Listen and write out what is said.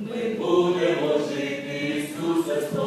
Ми будемо жити Ісусе.